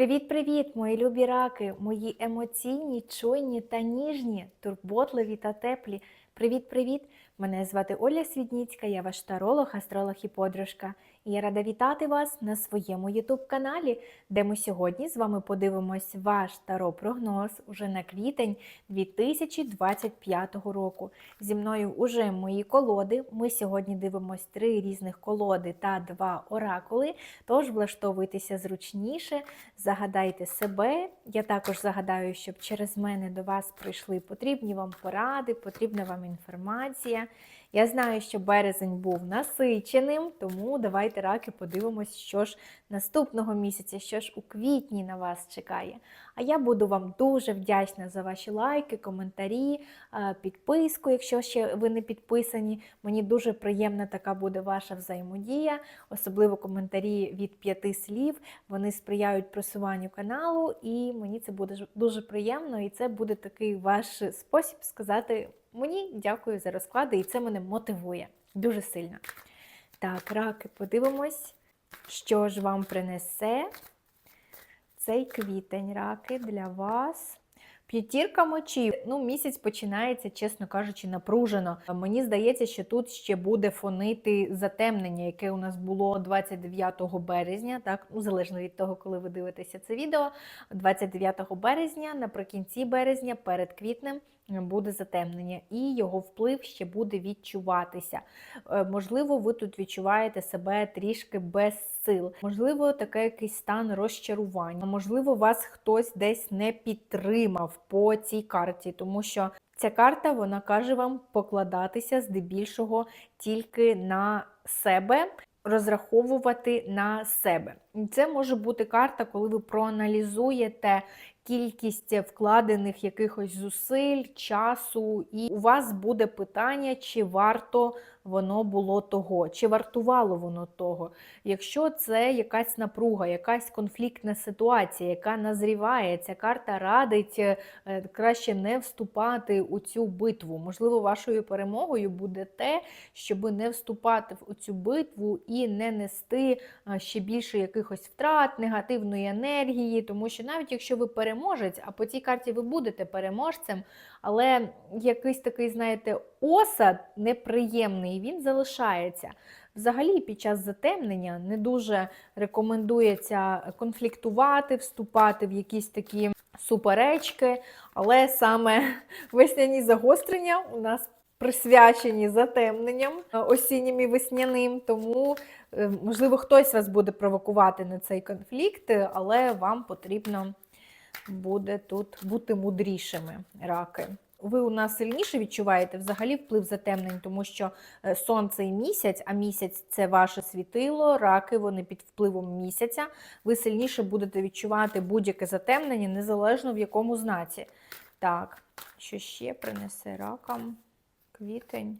Привіт-привіт, мої любі раки, мої емоційні, чуйні та ніжні, турботливі та теплі. Привіт-привіт! Мене звати Оля Свідніцька, я ваш таролог, астролог і подружка. Я рада вітати вас на своєму ютуб-каналі, де ми сьогодні з вами подивимось ваш таро-прогноз уже на квітень 2025 року. Зі мною уже мої колоди. Ми сьогодні дивимось три різних колоди та два оракули. Тож влаштовуйтеся зручніше, загадайте себе. Я також загадаю, щоб через мене до вас прийшли потрібні вам поради, потрібна вам інформація. Я знаю, що березень був насиченим, тому давайте раки подивимось, що ж наступного місяця, що ж у квітні на вас чекає. А я буду вам дуже вдячна за ваші лайки, коментарі, підписку, якщо ще ви не підписані. Мені дуже приємна така буде ваша взаємодія, особливо коментарі від п'яти слів. Вони сприяють просуванню каналу, і мені це буде дуже приємно, і це буде такий ваш спосіб сказати мені дякую за розклади, і це мене мотивує дуже сильно. Так, раки, подивимось, що ж вам принесе цей квітень раки для вас. П'ятірка мочів. Ну, місяць починається, чесно кажучи, напружено. Мені здається, що тут ще буде фонити затемнення, яке у нас було 29 березня, так, ну, залежно від того, коли ви дивитеся це відео. 29 березня, наприкінці березня, перед квітнем буде затемнення, і його вплив ще буде відчуватися. Е, Можливо, ви тут відчуваєте себе трішки без сил. Можливо, таке якийсь стан розчарування. Можливо, вас хтось десь не підтримав по цій карті, тому що ця карта вона каже вам покладатися здебільшого тільки на себе. Розраховувати на себе. Це може бути карта, коли ви проаналізуєте кількість вкладених якихось зусиль, часу, і у вас буде питання, чи варто воно було того, чи вартувало воно того. Якщо це якась напруга, якась конфліктна ситуація, яка назріває, ця карта радить е, краще не вступати у цю битву. Можливо, вашою перемогою буде те, щоб не вступати в цю битву і не нести е, ще більше якихось втрат, негативної енергії, тому що навіть якщо ви переможець, а по цій карті ви будете переможцем, але якийсь такий, знаєте, осад неприємний, він залишається. Взагалі, під час затемнення не дуже рекомендується конфліктувати, вступати в якісь такі суперечки, але саме весняні загострення у нас присвячені затемненням е, осіннім і весняним, тому, е, можливо, хтось вас буде провокувати на цей конфлікт, але вам потрібно буде тут бути мудрішими раки. Ви у нас сильніше відчуваєте взагалі вплив затемнень, тому що е, сонце і місяць, а місяць це ваше світило, раки, вони під впливом місяця. Ви сильніше будете відчувати будь-яке затемнення, незалежно в якому знаці. Так, що ще принесе ракам? Квітень.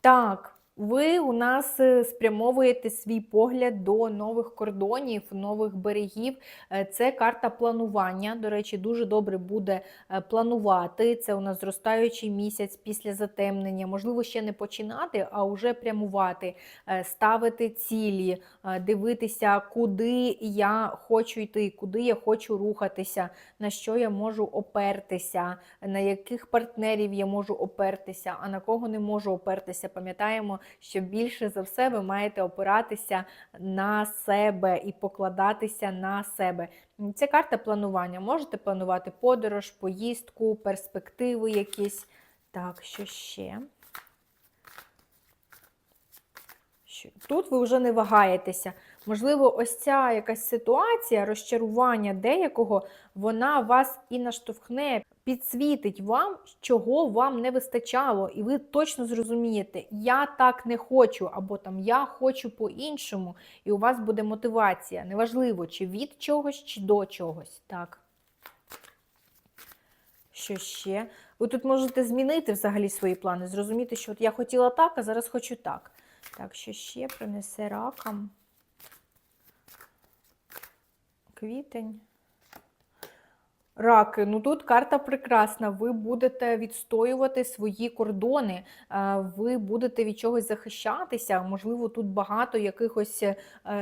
Так, ви у нас е, спрямовуєте свій погляд до нових кордонів, нових берегів. Е, Це карта планування. До речі, дуже добре буде е, планувати. Це у нас зростаючий місяць після затемнення. Можливо, ще не починати, а вже прямувати, ставити цілі, дивитися, куди я хочу йти, куди я хочу рухатися, на що я можу опертися, на яких партнерів я можу опертися, а на кого не можу опертися. Пам'ятаємо, що більше за все ви маєте опиратися на себе і покладатися на себе. Це карта планування. Можете планувати подорож, поїздку, перспективи якісь. Так, що ще? Тут ви вже не вагаєтеся. Можливо, ось ця якась ситуація, розчарування деякого, вона вас і наштовхне, підсвітить вам, чого вам не вистачало, і ви точно зрозумієте, я так не хочу, або там я хочу по-іншому, і у вас буде мотивація. Неважливо, чи від чогось, чи до чогось. Так. Що ще? Ви тут можете змінити взагалі свої плани, зрозуміти, що от я хотіла так, а зараз хочу так. Так, що ще принесе ракам? Квітень. Раки, ну тут карта прекрасна. Ви будете відстоювати свої кордони, е, ви будете від чогось захищатися. Можливо, тут багато якихось е,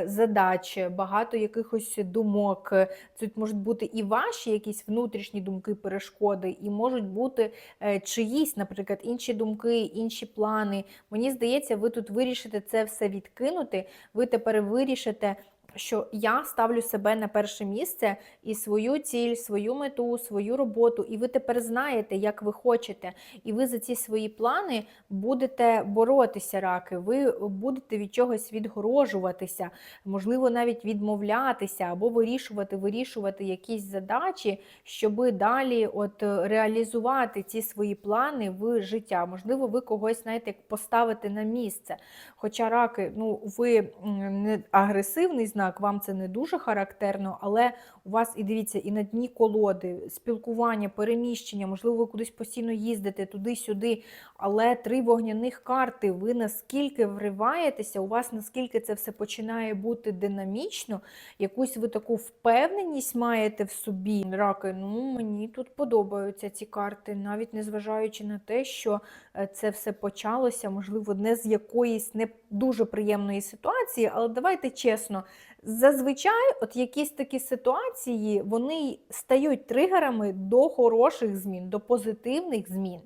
задач, багато якихось думок. Тут можуть бути і ваші якісь внутрішні думки, перешкоди, і можуть бути е, чиїсь, наприклад, інші думки, інші плани. Мені здається, ви тут вирішите це все відкинути. Ви тепер вирішите що я ставлю себе на перше місце і свою ціль, свою мету, свою роботу, і ви тепер знаєте, як ви хочете, і ви за ці свої плани будете боротися, раки, ви будете від чогось відгорожуватися, можливо, навіть відмовлятися або вирішувати, вирішувати якісь задачі, щоб далі от реалізувати ці свої плани в життя. Можливо, ви когось знаєте, як поставити на місце. Хоча раки, ну ви не агресивний знак, вам це не дуже характерно, але у вас і дивіться, і на дні колоди, спілкування, переміщення, можливо, ви кудись постійно їздите туди-сюди. Але три вогняних карти, ви наскільки вриваєтеся, у вас наскільки це все починає бути динамічно, якусь ви таку впевненість маєте в собі. Раки, ну мені тут подобаються ці карти, навіть незважаючи на те, що е, це все почалося, можливо, не з якоїсь не дуже приємної ситуації, але давайте чесно. Зазвичай, от якісь такі ситуації, вони стають тригерами до хороших змін, до позитивних змін.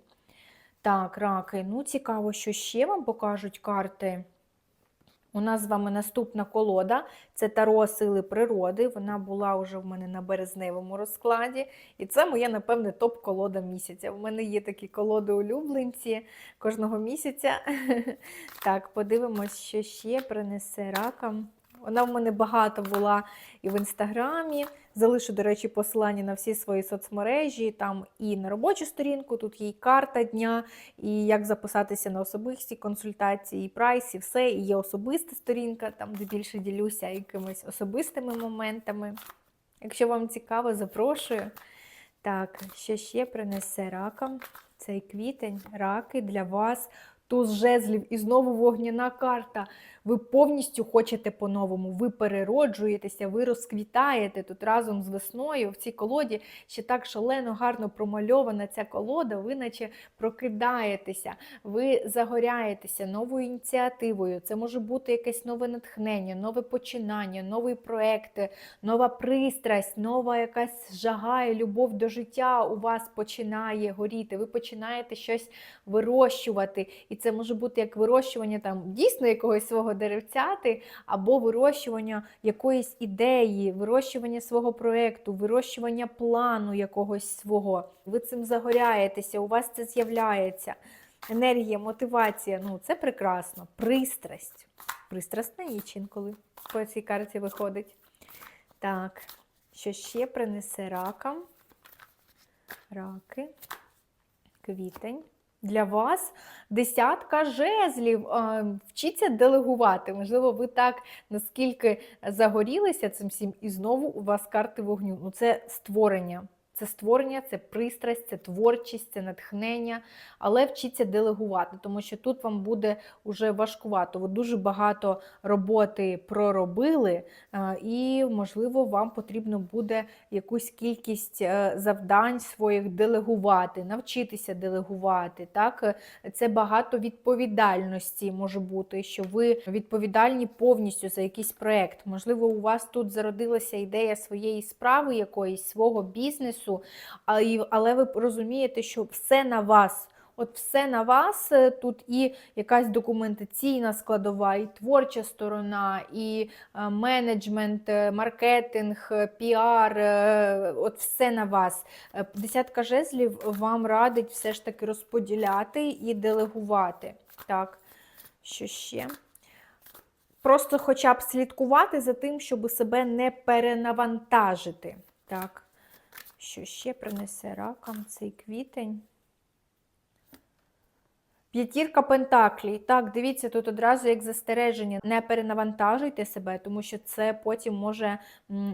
Так, раки, ну цікаво, що ще вам покажуть карти. У нас з вами наступна колода це Таро сили природи. Вона була вже в мене на березневому розкладі. І це моя, напевне, топ-колода місяця. У мене є такі колоди улюбленці кожного місяця. Так, подивимось, що ще принесе ракам. Вона в мене багато була і в інстаграмі. Залишу, до речі, посилання на всі свої соцмережі, там і на робочу сторінку, тут є і карта дня, і як записатися на особисті консультації, і прайс, і все. І є особиста сторінка, там де більше ділюся якимись особистими моментами. Якщо вам цікаво, запрошую. Так, що ще принесе ракам цей квітень, раки для вас. Туз жезлів і знову вогняна карта. Ви повністю хочете по-новому, ви перероджуєтеся, ви розквітаєте тут разом з весною. В цій колоді ще так шалено гарно промальована ця колода, ви наче прокидаєтеся, ви загоряєтеся новою ініціативою. Це може бути якесь нове натхнення, нове починання, новий проект, нова пристрасть, нова якась жага і любов до життя у вас починає горіти. Ви починаєте щось вирощувати. І це може бути як вирощування там дійсно якогось свого деревцяти, або вирощування якоїсь ідеї, вирощування свого проєкту, вирощування плану якогось свого. Ви цим загоряєтеся, у вас це з'являється. Енергія, мотивація ну це прекрасно. Пристрасть. Пристрасна ніч інколи по цій карті виходить. Так, що ще принесе ракам? Раки, квітень. Для вас десятка жезлів. Вчіться делегувати. Можливо, ви так наскільки загорілися цим всім, і знову у вас карти вогню. Ну, це створення. Це створення, це пристрасть, це творчість, це натхнення, але вчіться делегувати, тому що тут вам буде вже важкувато. Ви дуже багато роботи проробили, і, можливо, вам потрібно буде якусь кількість е, завдань своїх делегувати, навчитися делегувати. Так? Це багато відповідальності може бути, що ви відповідальні повністю за якийсь проєкт. Можливо, у вас тут зародилася ідея своєї справи, якоїсь свого бізнесу часу, але ви розумієте, що все на вас. От все на вас е, тут і якась документаційна складова, і творча сторона, і е, менеджмент, е, маркетинг, піар, от все на вас. Десятка жезлів вам радить все ж таки розподіляти і делегувати. Так, що ще? Просто хоча б слідкувати за тим, щоб себе не перенавантажити. Так що ще принесе ракам цей квітень. П'ятірка Пентаклій. Так, дивіться, тут одразу як застереження. Не перенавантажуйте себе, тому що це потім може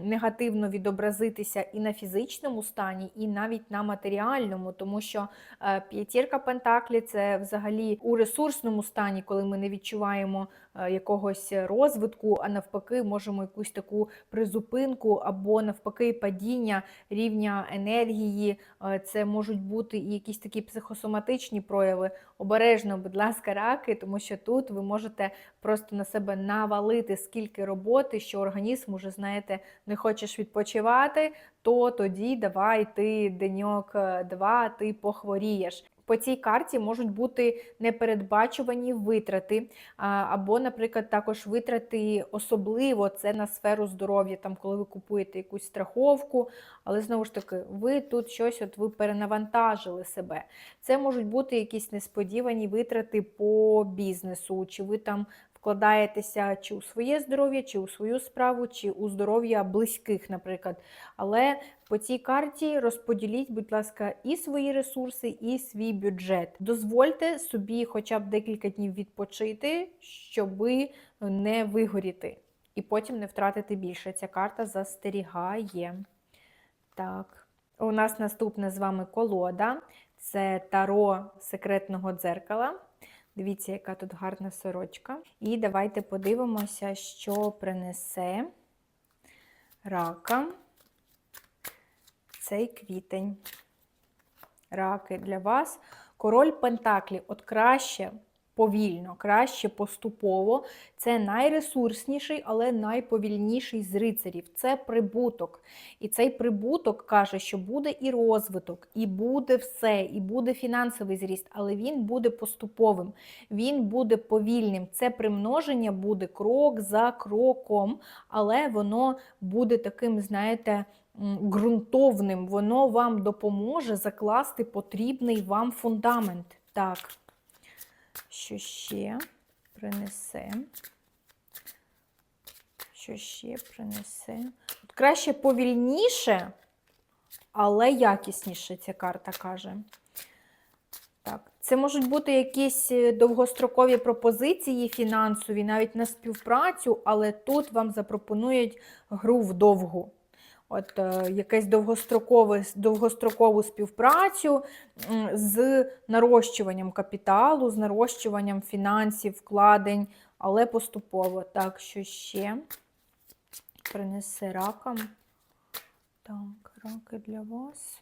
негативно відобразитися і на фізичному стані, і навіть на матеріальному, тому що е, п'ятірка Пентаклі це взагалі у ресурсному стані, коли ми не відчуваємо якогось розвитку, а навпаки, можемо якусь таку призупинку або навпаки падіння рівня енергії. Е, Це можуть бути і якісь такі психосоматичні прояви. Обережно, будь ласка, раки, тому що тут ви можете просто на себе навалити скільки роботи, що організм уже, знаєте, не хочеш відпочивати, то тоді давай ти деньок е, два, ти похворієш. По цій карті можуть бути непередбачувані витрати, або, наприклад, також витрати особливо це на сферу здоров'я, там, коли ви купуєте якусь страховку, але знову ж таки, ви тут щось от ви перенавантажили себе. Це можуть бути якісь несподівані витрати по бізнесу, чи ви там вкладаєтеся чи у своє здоров'я, чи у свою справу, чи у здоров'я близьких, наприклад. Але по цій карті розподіліть, будь ласка, і свої ресурси, і свій бюджет. Дозвольте собі хоча б декілька днів відпочити, щоби не вигоріти. І потім не втратити більше. Ця карта застерігає. Так. У нас наступна з вами колода. Це таро секретного дзеркала. Дивіться, яка тут гарна сорочка. І давайте подивимося, що принесе рака цей квітень. Раки для вас. Король Пентаклі. От краще повільно, краще поступово. Це найресурсніший, але найповільніший з рицарів. Це прибуток. І цей прибуток каже, що буде і розвиток, і буде все, і буде фінансовий зріст, але він буде поступовим, він буде повільним. Це примноження буде крок за кроком, але воно буде таким, знаєте, ґрунтовним. Воно вам допоможе закласти потрібний вам фундамент. Так, що ще принесе? Що ще принесе? От краще повільніше, але якісніше ця карта каже. Так, це можуть бути якісь е, довгострокові пропозиції фінансові, навіть на співпрацю, але тут вам запропонують гру вдовгу. От е, якесь довгострокове, довгострокову співпрацю з нарощуванням капіталу, з нарощуванням фінансів, вкладень, але поступово. Так, що ще принесе ракам. Так, раки для вас.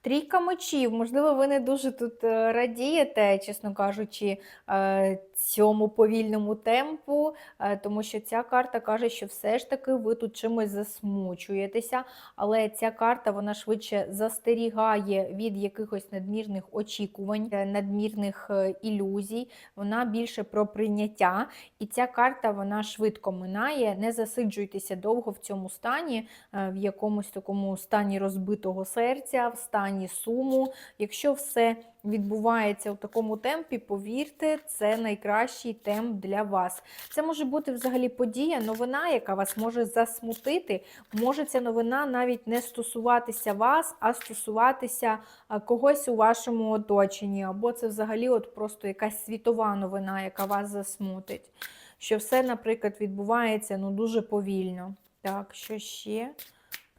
Трійка мечів. Можливо, ви не дуже тут е, радієте, чесно кажучи, е, цьому повільному темпу, е, тому що ця карта каже, що все ж таки ви тут чимось засмучуєтеся, але ця карта вона швидше застерігає від якихось надмірних очікувань, надмірних ілюзій. Вона більше про прийняття. І ця карта вона швидко минає. Не засиджуйтеся довго в цьому стані, в якомусь такому стані розбитого серця, в стані суму. Якщо все відбувається у такому темпі, повірте, це найкращий темп для вас. Це може бути взагалі подія, новина, яка вас може засмутити. Може ця новина навіть не стосуватися вас, а стосуватися когось у вашому оточенні. Або це взагалі от просто якась світова новина, яка вас засмутить. Що все, наприклад, відбувається ну, дуже повільно. Так, що ще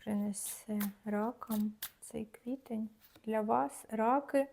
принесе ракам цей квітень для вас, раки.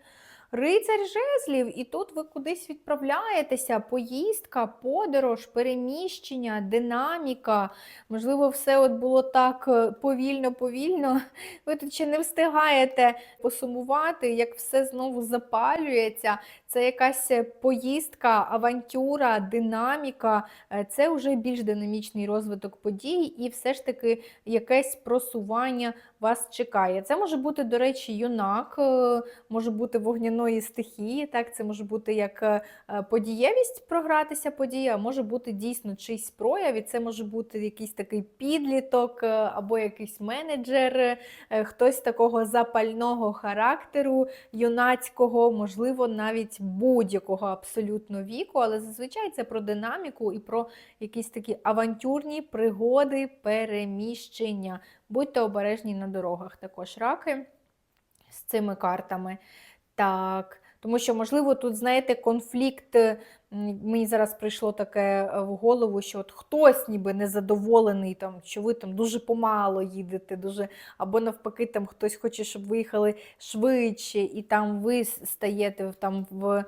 Рицар жезлів, і тут ви кудись відправляєтеся, поїздка, подорож, переміщення, динаміка. Можливо, все от було так повільно-повільно. Ви тут ще не встигаєте посумувати, як все знову запалюється. Це якась поїздка, авантюра, динаміка. Е, Це вже більш динамічний розвиток подій, і все ж таки якесь просування вас чекає. Це може бути, до речі, юнак, е, може бути вогняної стихії. Так, це може бути як е, подієвість програтися подія, може бути дійсно чийсь прояв, і це може бути якийсь такий підліток е, або якийсь менеджер, е, хтось такого запального характеру, юнацького, можливо, навіть будь-якого абсолютно віку, але зазвичай це про динаміку і про якісь такі авантюрні пригоди, переміщення. Будьте обережні на дорогах також раки з цими картами. Так, тому що, можливо, тут, знаєте, конфлікт. Мені зараз прийшло таке е, в голову, що от хтось ніби незадоволений, там, що ви там дуже помало їдете, дуже, або навпаки, там хтось хоче, щоб ви їхали швидше, і там ви стаєте там в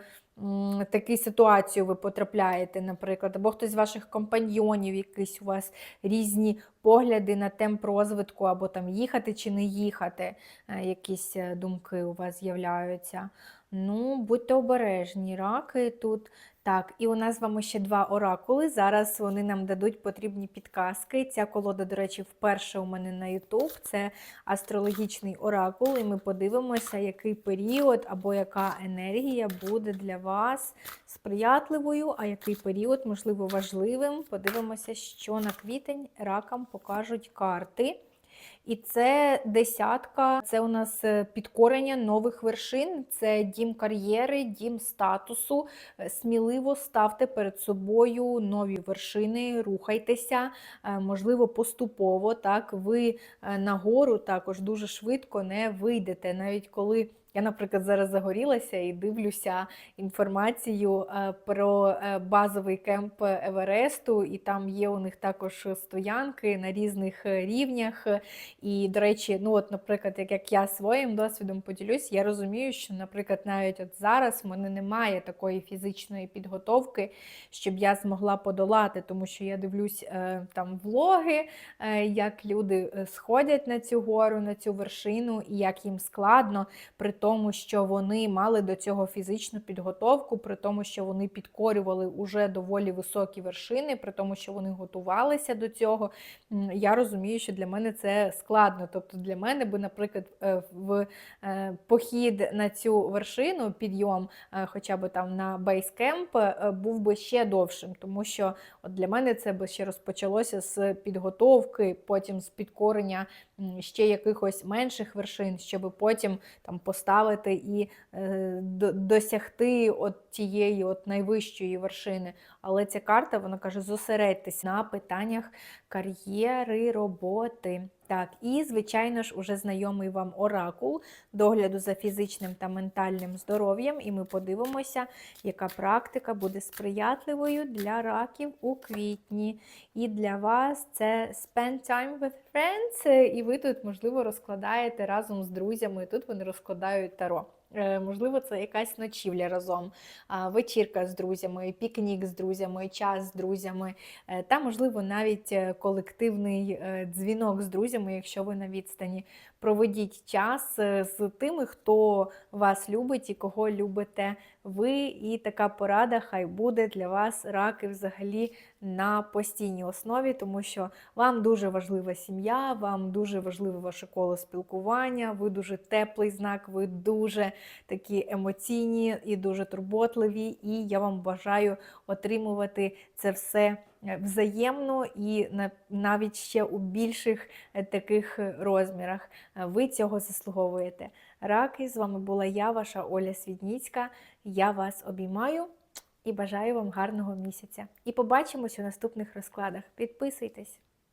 таку ситуацію ви потрапляєте, наприклад, або хтось з ваших компаньйонів, якісь у вас різні погляди на темп розвитку, або там їхати чи не їхати, е, якісь е, думки у вас з'являються. Ну, будьте обережні, раки тут. Так, і у нас з вами ще два оракули. Зараз вони нам дадуть потрібні підказки. Ця колода, до речі, вперше у мене на YouTube. Це астрологічний оракул, і ми подивимося, який період або яка енергія буде для вас сприятливою, а який період, можливо, важливим. Подивимося, що на квітень ракам покажуть карти. І це десятка, це у нас е, підкорення нових вершин, це дім кар'єри, дім статусу. Е, Сміливо ставте перед собою нові вершини, рухайтеся, е, можливо, поступово. Так, ви нагору також дуже швидко не вийдете, навіть коли. Я, наприклад, зараз загорілася і дивлюся інформацію е, про е, базовий кемп Евересту, і там є у них також стоянки на різних е, рівнях. І, до речі, ну от, наприклад, як, я своїм досвідом поділюсь, я розумію, що, наприклад, навіть от зараз в мене немає такої фізичної підготовки, щоб я змогла подолати, тому що я дивлюсь там влоги, як люди сходять на цю гору, на цю вершину, і як їм складно, при тому, що вони мали до цього фізичну підготовку, при тому, що вони підкорювали уже доволі високі вершини, при тому, що вони готувалися до цього. Я розумію, що для мене це складно. Тобто для мене би, наприклад, е, в е, похід на цю вершину, підйом, е, хоча б там на бейскемп, був би ще довшим, тому що от для мене це би ще розпочалося з підготовки, потім з підкорення ще якихось менших вершин, щоб потім там поставити і е, досягти от тієї от найвищої вершини. Але ця карта вона каже: зосередьтесь на питаннях кар'єри, роботи. Так, і, звичайно ж, уже знайомий вам оракул догляду за фізичним та ментальним здоров'ям. І ми подивимося, яка практика буде сприятливою для раків у квітні. І для вас це Spend Time with Friends, і ви тут, можливо, розкладаєте разом з друзями. Тут вони розкладають таро. Е, Можливо, це якась ночівля разом, вечірка з друзями, пікнік з друзями, час з друзями, е, та, можливо, навіть е, колективний дзвінок з друзями, якщо ви на відстані. Проведіть час е, з тими, хто вас любить і кого любите ви. І така порада хай буде для вас раки взагалі на постійній основі, тому що вам дуже важлива сім'я, вам дуже важливе ваше коло спілкування, ви дуже теплий знак, ви дуже такі емоційні і дуже турботливі. І я вам бажаю отримувати це все взаємно і навіть ще у більших е, таких е, розмірах. Е, Ви цього заслуговуєте. Раки, з вами була я, ваша Оля Свідніцька. Я вас обіймаю і бажаю вам гарного місяця. І побачимось у наступних розкладах. Підписуйтесь!